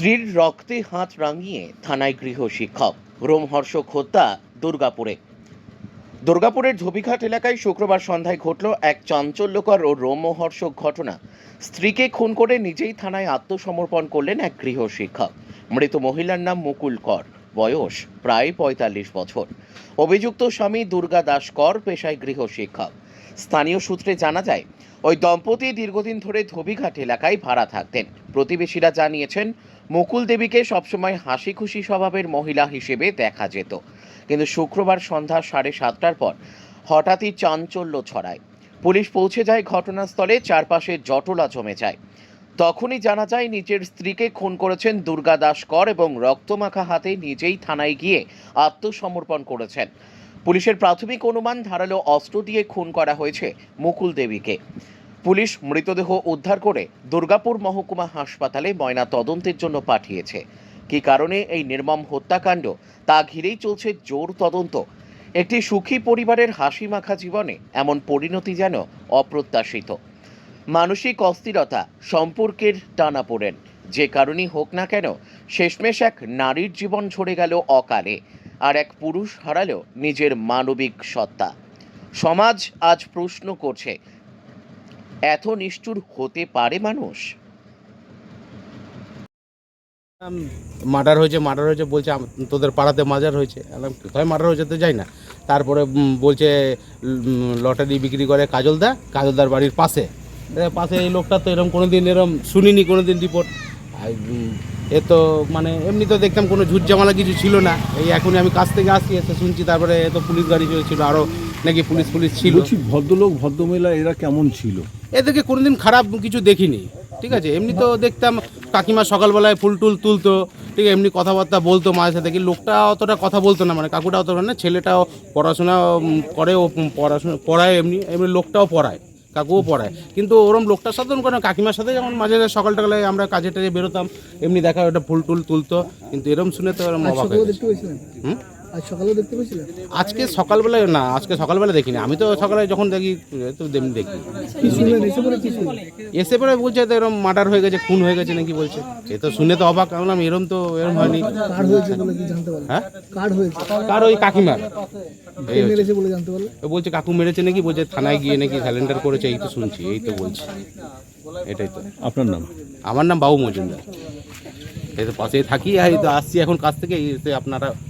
স্ত্রীর রক্তে হাত রাঙিয়ে থানায় গৃহ শিক্ষক। রোমহর্ষক হত্যা দুর্গাপুরে। দুর্গাপুরের ধোবিঘাট এলাকায় শুক্রবার সন্ধ্যায় ঘটল এক চাঞ্চল্যকর ও রোমহর্ষক ঘটনা। স্ত্রীকে খুন করে নিজেই থানায় আত্মসমর্পণ করলেন এক গৃহ শিক্ষক। মৃত মহিলার নাম মুকুল কর। বয়স প্রায় পঁয়তাল্লিশ বছর। অভিযুক্ত স্বামী দুর্গা দাস কর পেশায় গৃহ শিক্ষক। স্থানীয় সূত্রে জানা যায়, ওই দম্পতি দীর্ঘদিন ধরে ধোবিঘাট এলাকায় ভাড়া থাকতেন। প্রতিবেশীরা জানিয়েছেন, মুকুল দেবীকে সবসময় হাসি খুশি স্বভাবের মহিলা হিসেবে দেখা যেত। কিন্তু শুক্রবার সন্ধ্যা সাড়ে সাতটার পর হঠাৎই চাঞ্চল্য ছড়ায়। পুলিশ পৌঁছে যায় ঘটনাস্থলে, চারপাশে জটলা জমে যায়। তখনই জানা যায়, নিজের স্ত্রীকে খুন করেছেন দুর্গা দাস কর এবং রক্তমাখা হাতে নিজেই থানায় গিয়ে আত্মসমর্পণ করেছেন। পুলিশের প্রাথমিক অনুমান ধারালো অস্ত্র দিয়ে খুন করা হয়েছে মুকুল দেবীকে। পুলিশ মৃতদেহ উদ্ধার করে দুর্গাপুর মহকুমা হাসপাতালে ময়না তদন্তের জন্য পাঠিয়েছে। কী কারণে এই নির্মম হত্যাকাণ্ড? তা ঘিরেই চলছে জোর তদন্ত। একটি সুখী পরিবারের হাসি মাখা জীবনে এমন পরিণতি যেন অপ্রত্যাশিত। মানসিক অস্থিরতা সম্পর্কের টানাপোড়েন যে কারণেই হোক না কেন, শেষমেশ এক নারীর জীবন ঝরে গেল অকালে। আর এক পুরুষ হারালেও নিজের মানবিক সত্তা। সমাজ আজ প্রশ্ন করছে, এত নিষ্ঠুর হতে পারে মানুষ? মার্ডার হয়েছে মার্ডার হয়েছে বলছে তোদের পাড়াতে মাজার হয়েছে। কোথায় মার্ডার হয়েছে তো যাই না। তারপরে বলছে লটারি বিক্রি করে কাজলদা, কাজলদার বাড়ির পাশে। পাশে এই লোকটা তো এরকম কোনো দিন এরকম শুনিনি কোনো দিন রিপোর্ট। এ তো মানে এমনি তো দেখতাম কোনো ঝুট জামালা কিছু ছিল না। এই এখনই আমি কাছ থেকে আসি এসে শুনছি তারপরে এ তো পুলিশ গাড়ি চলেছিল আরও নাকি পুলিশ পুলিশ ছিল। বলছি ভদ্রলোক ভদ্রমহিলা এরা কেমন ছিল? এদেরকে কোনোদিন খারাপ কিছু দেখিনি ঠিক আছে? এমনি তো দেখতাম কাকিমা সকালবেলায় ফুল টুল তুলতো ঠিক এমনি কথাবার্তা বলতো মায়ের সাথে কি লোকটা অতটা কথা বলতো না মানে কাকুটা অতটা না ছেলেটাও পড়াশোনা করে ও পড়াশোনা পড়ায় এমনি এমনি লোকটাও পড়ায়। কাকুও পড়ায়। কিন্তু ওরম লোকটার সাথে কোনো কাকিমার সাথে যেমন মাঝে মাঝে সকাল টাকালে আমরা কাজে টাজে বেরোতাম এমনি দেখা ওটা ফুল টুল তুলতো কিন্তু এরম শুনে তো ওরম অবাক হয়ে আজ দেখতে পেয়েছিলেন? আজকে সকালবেলায় না আজকে সকালবেলা দেখিনি। আমি তো সকালে যখন দেখি তো এমনি দেখি। কি শুনলেন এসে পরে কি শুনলেন? এসে পরে বলছে তো এরকম মার্ডার হয়ে গেছে খুন হয়ে গেছে নাকি? বলছে। এ তো শুনে তো অবাক আমি এরম তো এরম হয়নি। কার হয়েছে বলে কি জানতে পারলেন? হ্যাঁ? কার হয়েছে? কার ওই কাকিমার কে মেরেছে বলে জানতে পারলেন? ও বলছে কাকু মেরেছে নাকি? বলছে থানায় গিয়ে নাকি স্যালেন্ডার করেছে এই তো শুনছি এই তো বলছি। এটাই তো। আপনার নাম? আমার নাম বাবু মজুমদার। এই তো পাশেই থাকি আর এই তো আসছি এখন কাছ থেকে এসে আপনারা